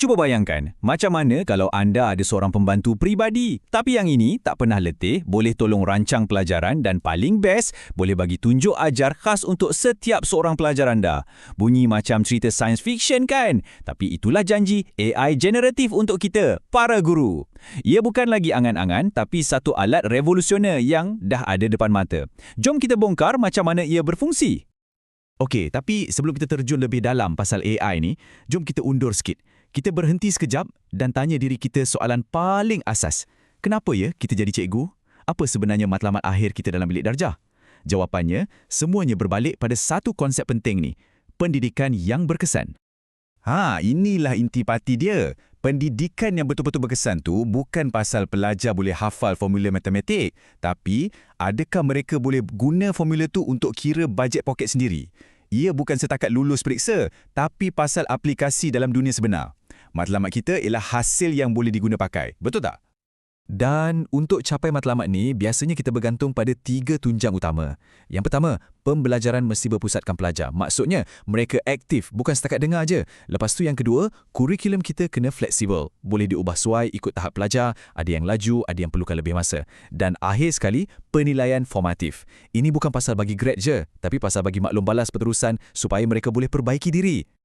Cuba bayangkan, macam mana kalau anda ada seorang pembantu pribadi, tapi yang ini tak pernah letih, boleh tolong rancang pelajaran dan paling best, boleh bagi tunjuk ajar khas untuk setiap seorang pelajar anda. Bunyi macam cerita science fiction kan? Tapi itulah janji AI generatif untuk kita, para guru. Ia bukan lagi angan-angan, tapi satu alat revolusioner yang dah ada depan mata. Jom kita bongkar macam mana ia berfungsi. Okey, tapi sebelum kita terjun lebih dalam pasal AI ni, jom kita undur sikit. Kita berhenti sekejap dan tanya diri kita soalan paling asas. Kenapa ya kita jadi cikgu? Apa sebenarnya matlamat akhir kita dalam bilik darjah? Jawapannya, semuanya berbalik pada satu konsep penting ni, pendidikan yang berkesan. Ha, inilah intipati dia. Pendidikan yang betul-betul berkesan tu bukan pasal pelajar boleh hafal formula matematik, tapi adakah mereka boleh guna formula tu untuk kira bajet poket sendiri? Ia bukan setakat lulus periksa, tapi pasal aplikasi dalam dunia sebenar matlamat kita ialah hasil yang boleh diguna pakai. Betul tak? Dan untuk capai matlamat ni, biasanya kita bergantung pada tiga tunjang utama. Yang pertama, pembelajaran mesti berpusatkan pelajar. Maksudnya, mereka aktif, bukan setakat dengar aja. Lepas tu yang kedua, kurikulum kita kena fleksibel. Boleh diubah suai ikut tahap pelajar, ada yang laju, ada yang perlukan lebih masa. Dan akhir sekali, penilaian formatif. Ini bukan pasal bagi grade je, tapi pasal bagi maklum balas peterusan supaya mereka boleh perbaiki diri.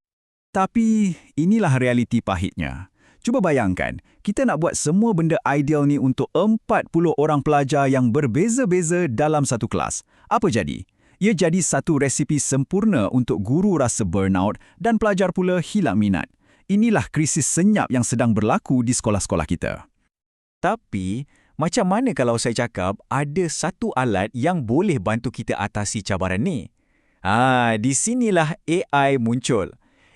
Tapi inilah realiti pahitnya. Cuba bayangkan, kita nak buat semua benda ideal ni untuk 40 orang pelajar yang berbeza-beza dalam satu kelas. Apa jadi? Ia jadi satu resipi sempurna untuk guru rasa burnout dan pelajar pula hilang minat. Inilah krisis senyap yang sedang berlaku di sekolah-sekolah kita. Tapi, macam mana kalau saya cakap ada satu alat yang boleh bantu kita atasi cabaran ni? Ah, di sinilah AI muncul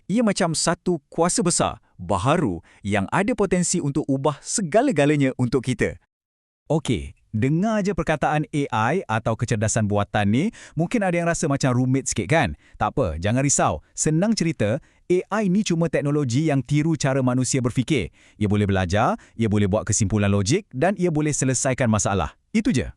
ia macam satu kuasa besar, baharu yang ada potensi untuk ubah segala-galanya untuk kita. Okey, dengar je perkataan AI atau kecerdasan buatan ni, mungkin ada yang rasa macam rumit sikit kan? Tak apa, jangan risau. Senang cerita, AI ni cuma teknologi yang tiru cara manusia berfikir. Ia boleh belajar, ia boleh buat kesimpulan logik dan ia boleh selesaikan masalah. Itu je.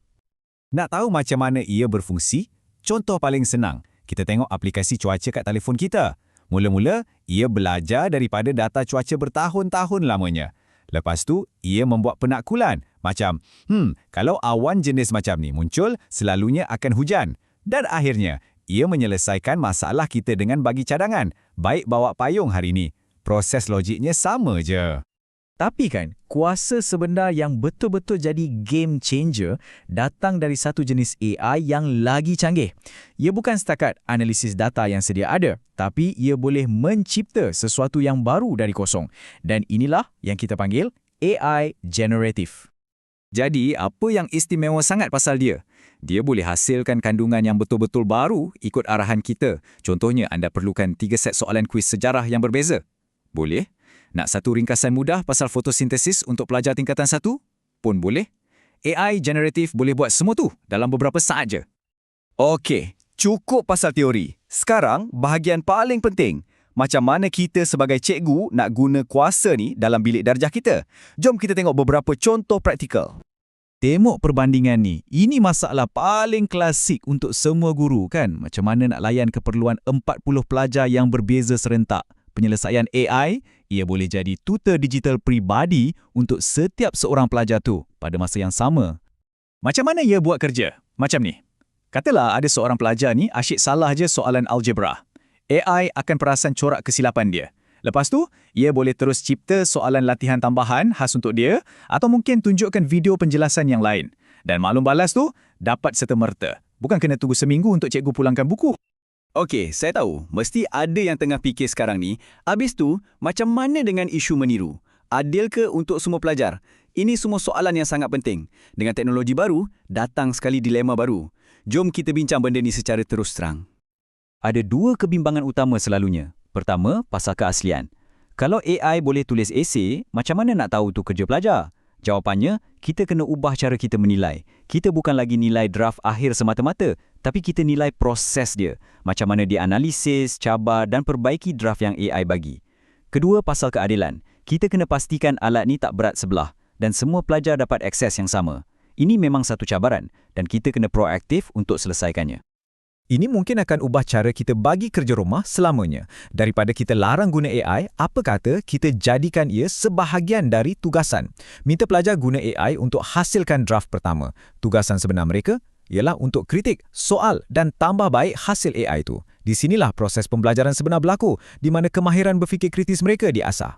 Nak tahu macam mana ia berfungsi? Contoh paling senang, kita tengok aplikasi cuaca kat telefon kita. Mula-mula, ia belajar daripada data cuaca bertahun-tahun lamanya. Lepas tu, ia membuat penakkulan. Macam, hmm, kalau awan jenis macam ni muncul, selalunya akan hujan. Dan akhirnya, ia menyelesaikan masalah kita dengan bagi cadangan. Baik bawa payung hari ini. Proses logiknya sama je. Tapi kan, kuasa sebenar yang betul-betul jadi game changer datang dari satu jenis AI yang lagi canggih. Ia bukan setakat analisis data yang sedia ada, tapi ia boleh mencipta sesuatu yang baru dari kosong. Dan inilah yang kita panggil AI Generative. Jadi, apa yang istimewa sangat pasal dia? Dia boleh hasilkan kandungan yang betul-betul baru ikut arahan kita. Contohnya, anda perlukan tiga set soalan kuis sejarah yang berbeza. Boleh? Nak satu ringkasan mudah pasal fotosintesis untuk pelajar tingkatan satu? Pun boleh. AI generatif boleh buat semua tu dalam beberapa saat je. Okey, cukup pasal teori. Sekarang, bahagian paling penting. Macam mana kita sebagai cikgu nak guna kuasa ni dalam bilik darjah kita? Jom kita tengok beberapa contoh praktikal. Tengok perbandingan ni. Ini masalah paling klasik untuk semua guru kan? Macam mana nak layan keperluan 40 pelajar yang berbeza serentak? Penyelesaian AI ia boleh jadi tutor digital pribadi untuk setiap seorang pelajar tu pada masa yang sama. Macam mana ia buat kerja? Macam ni. Katalah ada seorang pelajar ni asyik salah je soalan algebra. AI akan perasan corak kesilapan dia. Lepas tu, ia boleh terus cipta soalan latihan tambahan khas untuk dia atau mungkin tunjukkan video penjelasan yang lain. Dan maklum balas tu dapat serta-merta. Bukan kena tunggu seminggu untuk cikgu pulangkan buku. Okey, saya tahu. Mesti ada yang tengah fikir sekarang ni. Habis tu, macam mana dengan isu meniru? Adil ke untuk semua pelajar? Ini semua soalan yang sangat penting. Dengan teknologi baru, datang sekali dilema baru. Jom kita bincang benda ni secara terus terang. Ada dua kebimbangan utama selalunya. Pertama, pasal keaslian. Kalau AI boleh tulis esei, macam mana nak tahu tu kerja pelajar? Jawapannya, kita kena ubah cara kita menilai. Kita bukan lagi nilai draft akhir semata-mata, tapi kita nilai proses dia. Macam mana dia analisis, cabar dan perbaiki draft yang AI bagi. Kedua, pasal keadilan. Kita kena pastikan alat ni tak berat sebelah dan semua pelajar dapat akses yang sama. Ini memang satu cabaran dan kita kena proaktif untuk selesaikannya. Ini mungkin akan ubah cara kita bagi kerja rumah selamanya. Daripada kita larang guna AI, apa kata kita jadikan ia sebahagian dari tugasan. Minta pelajar guna AI untuk hasilkan draft pertama. Tugasan sebenar mereka ialah untuk kritik, soal dan tambah baik hasil AI itu. Di sinilah proses pembelajaran sebenar berlaku, di mana kemahiran berfikir kritis mereka diasah.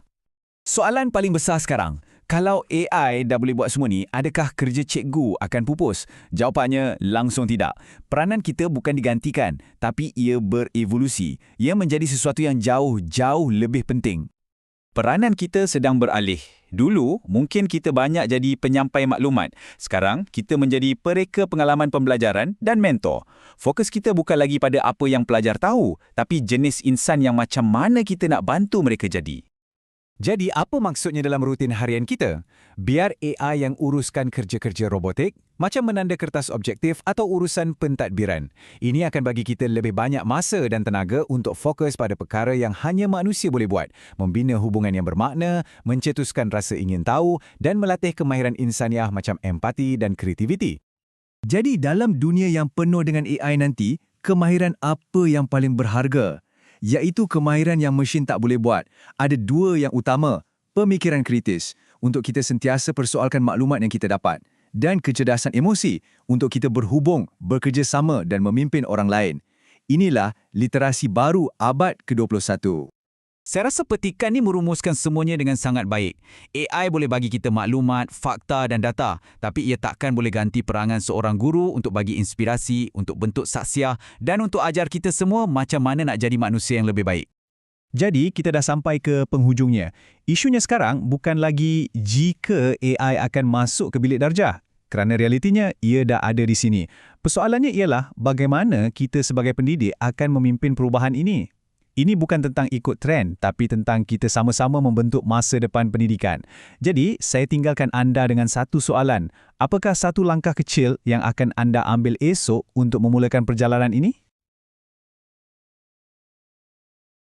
Soalan paling besar sekarang, kalau AI dah boleh buat semua ni, adakah kerja cikgu akan pupus? Jawapannya langsung tidak. Peranan kita bukan digantikan, tapi ia berevolusi. Ia menjadi sesuatu yang jauh-jauh lebih penting. Peranan kita sedang beralih. Dulu, mungkin kita banyak jadi penyampai maklumat. Sekarang, kita menjadi pereka pengalaman pembelajaran dan mentor. Fokus kita bukan lagi pada apa yang pelajar tahu, tapi jenis insan yang macam mana kita nak bantu mereka jadi. Jadi apa maksudnya dalam rutin harian kita? Biar AI yang uruskan kerja-kerja robotik, macam menanda kertas objektif atau urusan pentadbiran. Ini akan bagi kita lebih banyak masa dan tenaga untuk fokus pada perkara yang hanya manusia boleh buat, membina hubungan yang bermakna, mencetuskan rasa ingin tahu dan melatih kemahiran insaniah macam empati dan kreativiti. Jadi dalam dunia yang penuh dengan AI nanti, kemahiran apa yang paling berharga? Iaitu kemahiran yang mesin tak boleh buat. Ada dua yang utama, pemikiran kritis untuk kita sentiasa persoalkan maklumat yang kita dapat dan kecerdasan emosi untuk kita berhubung, bekerjasama dan memimpin orang lain. Inilah literasi baru abad ke-21. Saya rasa petikan ni merumuskan semuanya dengan sangat baik. AI boleh bagi kita maklumat, fakta dan data, tapi ia takkan boleh ganti perangan seorang guru untuk bagi inspirasi, untuk bentuk saksiah dan untuk ajar kita semua macam mana nak jadi manusia yang lebih baik. Jadi, kita dah sampai ke penghujungnya. Isunya sekarang bukan lagi jika AI akan masuk ke bilik darjah. Kerana realitinya, ia dah ada di sini. Persoalannya ialah bagaimana kita sebagai pendidik akan memimpin perubahan ini. Ini bukan tentang ikut trend, tapi tentang kita sama-sama membentuk masa depan pendidikan. Jadi, saya tinggalkan anda dengan satu soalan. Apakah satu langkah kecil yang akan anda ambil esok untuk memulakan perjalanan ini?